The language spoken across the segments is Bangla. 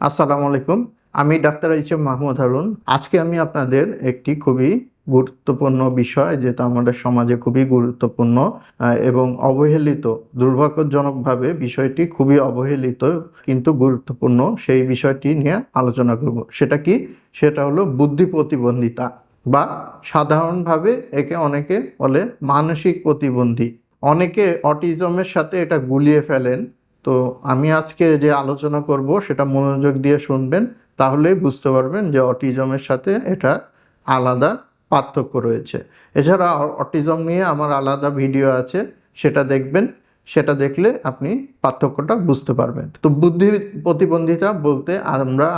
আসসালামু আলাইকুম। আমি ডাক্তার এইচএম মাহমুদ হারুন। আজকে আমি আপনাদের একটি খুবই গুরুত্বপূর্ণ বিষয়, যেটা আমাদের সমাজে খুবই গুরুত্বপূর্ণ এবং অবহেলিত, দুর্ভাগ্যজনকভাবে বিষয়টি খুবই অবহেলিত, কিন্তু গুরুত্বপূর্ণ। সেই বিষয়টি নিয়ে আলোচনা করব। সেটা কি? সেটা হলো বুদ্ধি প্রতিবন্ধিতা, বা সাধারণভাবে একে অনেকে বলে মানসিক প্রতিবন্ধী। অনেকে অটিজমের সাথে এটা গুলিয়ে ফেলেন তো আমি আজকে যে আলোচনা করব, সেটা মনোযোগ দিয়ে শুনবেন, তাহলেই বুঝতে পারবেন যে অটিজমের সাথে এটা আলাদা পার্থক্য রয়েছে। এছাড়া অটিজম নিয়ে আমার আলাদা ভিডিও আছে, সেটা দেখবেন, সেটা দেখলে আপনি পার্থক্যটা বুঝতে পারবেন। তো বুদ্ধি প্রতিবন্ধিতা বলতে আমরা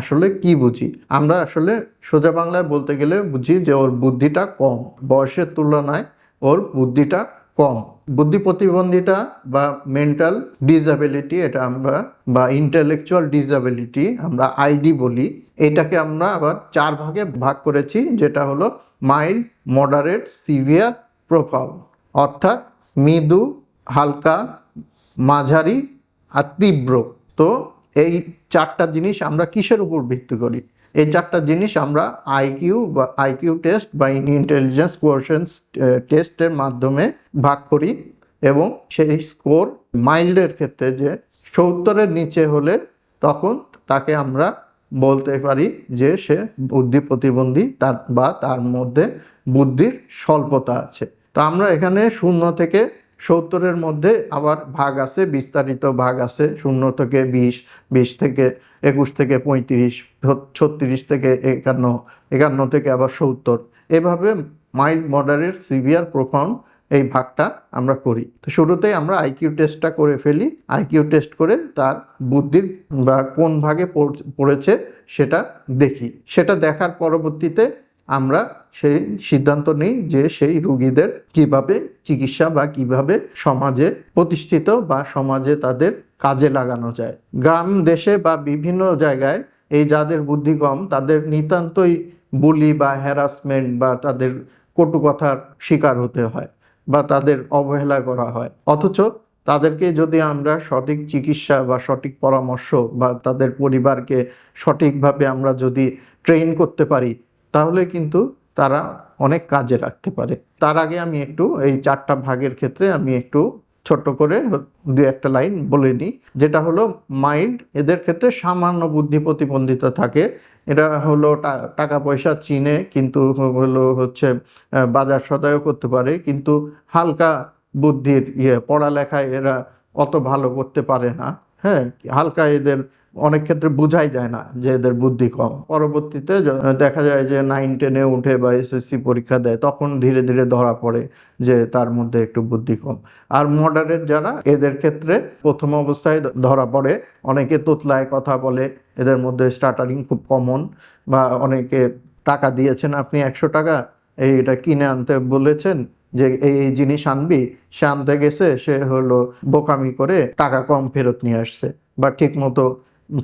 আসলে কি বুঝি? আমরা আসলে সোজা বাংলায় বলতে গেলে বুঝি যে ওর বুদ্ধিটা কম, বয়সের তুলনায় ওর বুদ্ধিটা কম। বুদ্ধি প্রতিবন্ধিতা বা মেন্টাল ডিসএবিলিটি এটা আমরা বা ইন্টেলেকচুয়াল ডিসএবিলিটি আমরা আইডি বলি, এটাকে আমরা আবার চার ভাগে ভাগ করেছি, যেটা হলো মাইল্ড মডারেট সিভিয়ার প্রোফাউন্ড অর্থাৎ মৃদু, হালকা, মাঝারি আর তীব্র। তো এই চারটা জিনিস আমরা কিসের উপর ভিত্তি করি? এই চারটা জিনিস আমরা আইকিউ বা আইকিউ টেস্ট বা ইন্টেলিজেন্স কোয়েশনস টেস্টের মাধ্যমে ভাগ করি এবং সেই স্কোর মাইল্ডের ক্ষেত্রে যে সত্তরের নিচে হলে তখন তাকে আমরা বলতে পারি যে সে বুদ্ধি প্রতিবন্ধী তার বা তার মধ্যে বুদ্ধির স্বল্পতা আছে। তো আমরা এখানে শূন্য থেকে সত্তরের মধ্যে আবার ভাগ আছে, বিস্তারিত ভাগ আছে, শূন্য থেকে বিশ বিশ থেকে একুশ থেকে পঁয়ত্রিশ, ছত্রিশ থেকে একান্ন একান্ন থেকে আবার সত্তর। এভাবে মাইল্ড মডারেট সিভিয়ার প্রোফাউন্ড এই ভাগটা আমরা করি। তো শুরুতেই আমরা আইকিউ টেস্টটা করে ফেলি। আইকিউ টেস্ট করে তার বুদ্ধির বা কোন ভাগে পড়েছে সেটা দেখি। সেটা দেখার পরবর্তীতে আমরা সেই সিদ্ধান্ত নিই যে সেই রুগীদের কীভাবে চিকিৎসা বা কীভাবে সমাজে প্রতিষ্ঠিত বা সমাজে তাদের কাজে লাগানো যায়। গ্রাম, দেশে বা বিভিন্ন জায়গায় এই যাদের বুদ্ধি কম, তাদের নিতান্তই বুলি বা হ্যারাসমেন্ট বা তাদের কটু কথার শিকার হতে হয় বা তাদের অবহেলা করা হয়। অথচ তাদেরকে যদি আমরা সঠিক চিকিৎসা বা সঠিক পরামর্শ বা তাদের পরিবারকে সঠিকভাবে আমরা যদি ট্রেন করতে পারি তাহলে কিন্তু তারা অনেক কাজে রাখতে পারে। তার আগে আমি একটু এই চারটা ভাগের ক্ষেত্রে আমি একটু ছোট্ট করে দু একটা লাইন বলে নিই। যেটা হলো মাইন্ড, এদের ক্ষেত্রে সামান্য বুদ্ধি প্রতিবন্ধিতা থাকে। এটা হলো টাকা পয়সা চিনে, কিন্তু হলো হচ্ছে বাজার সদায়ও করতে পারে। কিন্তু হালকা বুদ্ধির ইয়ে পড়ালেখায় এরা অত ভালো করতে পারে না। হ্যাঁ হালকা এদের অনেক ক্ষেত্রে বোঝাই যায় না যে এদের বুদ্ধি কম। পরবর্তীতে দেখা যায় যে নাইন টেনে উঠে বা এসএসসি পরীক্ষা দেয়, তখন ধীরে ধীরে ধরা পড়ে যে তার মধ্যে একটু বুদ্ধি কম। আর মডারেট যারা, এদের ক্ষেত্রে প্রথম অবস্থায় ধরা পড়ে। অনেকে তোতলায় কথা বলে, এদের মধ্যে স্টার্টারিং খুব কমন বা অনেকে টাকা দিয়েছেন, আপনি একশো টাকা এইটা কিনে আনতে বলেছেন যে এই জিনিস আনবি? সে আনতে গেছে, সে হলো বোকামি করে টাকা কম ফেরত নিয়ে আসছে। বা ঠিক মতো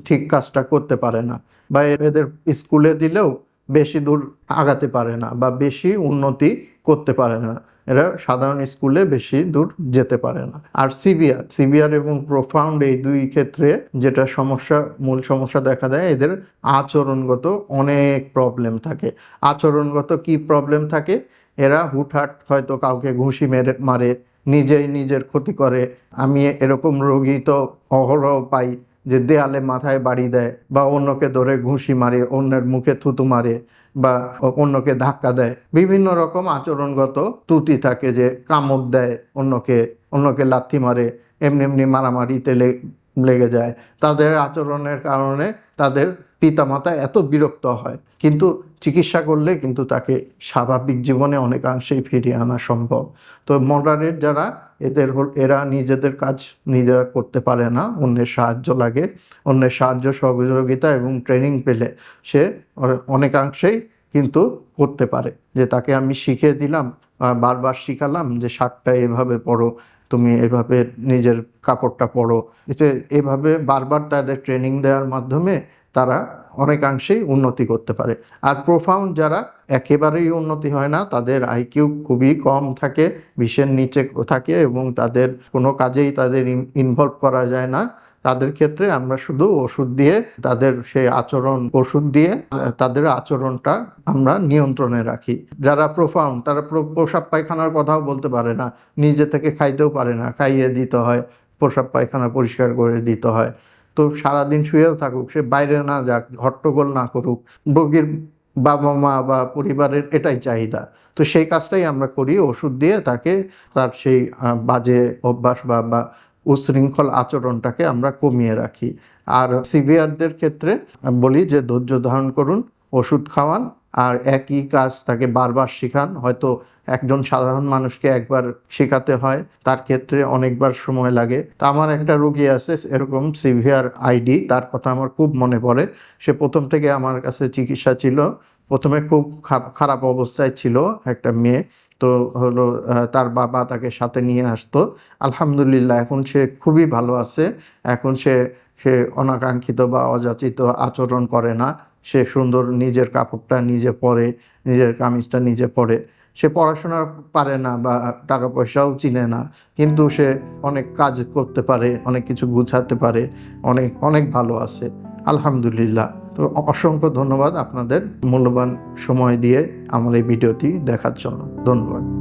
ঠিক কাজটা করতে পারে না বা এদের স্কুলে দিলেও বেশি দূর আগাতে পারে না বা বেশি উন্নতি করতে পারে না। এরা সাধারণ স্কুলে বেশি দূর যেতে পারে না। আর সিভিয়ার সিভিয়ার এবং প্রোফাউন্ড এই দুই ক্ষেত্রে যেটা সমস্যা, মূল সমস্যা দেখা দেয়, এদের আচরণগত অনেক প্রবলেম থাকে। আচরণগত কি প্রবলেম থাকে? এরা হুটহাট হয়তো কাউকে ঘুষি মেরে, মারে, নিজেই নিজের ক্ষতি করে। আমি এরকম রোগী তো অহরহ পাই। যে দেয়ালে মাথায় বাড়ি দেয় বা অন্যকে ধরে ঘুষি মারে, অন্যের মুখে থুতু মারে বা অন্যকে ধাক্কা দেয়। বিভিন্ন রকম আচরণগত ত্রুটি থাকে যে কামড় দেয় অন্যকে অন্যকে লাথি মারে, এমনি এমনি মারামারিতে লেগে যায়। তাদের আচরণের কারণে তাদের পিতামাতা এত বিরক্ত হয়। কিন্তু চিকিৎসা করলে কিন্তু তাকে স্বাভাবিক জীবনে অনেকাংশেই ফিরিয়ে আনা সম্ভব। তো মডারেট যারা এদের এরা নিজেদের কাজ নিজেরা করতে পারে না, অন্যের সাহায্য লাগে, অন্যের সাহায্য, সহযোগিতা এবং ট্রেনিং পেলে সে অনেকাংশেই কিন্তু করতে পারে। যে তাকে আমি শিখিয়ে দিলাম বারবার শিখালাম যে শার্টটা এভাবে পরো তুমি এভাবে নিজের কাপড়টা পরো এটা এভাবে বারবার তাদের ট্রেনিং দেওয়ার মাধ্যমে তারা অনেকাংশেই উন্নতি করতে পারে। আর প্রোফাউন্ড যারা একেবারেই উন্নতি হয় না, তাদের আইকিউ খুবই কম থাকে বিশের নিচে থাকে এবং তাদের কোনো কাজেই তাদের ইনভলভ করা যায় না। তাদের ক্ষেত্রে আমরা শুধু ওষুধ দিয়ে তাদের সেই আচরণ, ওষুধ দিয়ে তাদের আচরণটা আমরা নিয়ন্ত্রণে রাখি। যারা প্রোফাউন্ড তারা প্রসাব পায়খানার কথাও বলতে পারে না। নিজে থেকে খাইতেও পারে না। খাইয়ে দিতে হয়, প্রসাব পায়খানা পরিষ্কার করে দিতে হয়। তো সারাদিন শুয়েও থাকুক, সে বাইরে না যাক, হট্টগোল না করুক, রোগীর বাবা মা বা পরিবারের এটাই চাহিদা। তো সেই কাজটাই আমরা করি, ওষুধ দিয়ে তাকে তার সেই বাজে অভ্যাস বা বা উশৃঙ্খল আচরণটাকে আমরা কমিয়ে রাখি। আর সিভিয়ারদের ক্ষেত্রে বলি যে ধৈর্য ধারণ করুন, ওষুধ খাওয়ান আর একই কাজ তাকে বারবার শেখান। হয়তো একজন সাধারণ মানুষকে একবার শেখাতে হয়, তার ক্ষেত্রে অনেকবার সময় লাগে। তা আমার একটা রোগী আছে, এরকম সিভিয়ার আইডি, তার কথা আমার খুব মনে পড়ে। সে প্রথম থেকে আমার কাছে চিকিৎসা ছিল। প্রথমে খুব খারাপ অবস্থায় ছিল একটা মেয়ে। তো হলো তার বাবা তাকে সাথে নিয়ে আসতো। আলহামদুলিল্লাহ, এখন সে খুবই ভালো আছে। এখন সে সে অনাকাঙ্ক্ষিত বা অযাচিত আচরণ করে না। সে সুন্দর নিজের কাপড়টা নিজে পরে, নিজের কামিজটা নিজে পরে। সে পড়াশোনা পারে না বা টাকা পয়সাও চিনে না, কিন্তু সে অনেক কাজ করতে পারে, অনেক কিছু গুছাতে পারে, অনেক অনেক ভালো আছে। আলহামদুলিল্লাহ। তো অসংখ্য ধন্যবাদ আপনাদের মূল্যবান সময় দিয়ে আমার এই ভিডিওটি দেখার জন্য। ধন্যবাদ।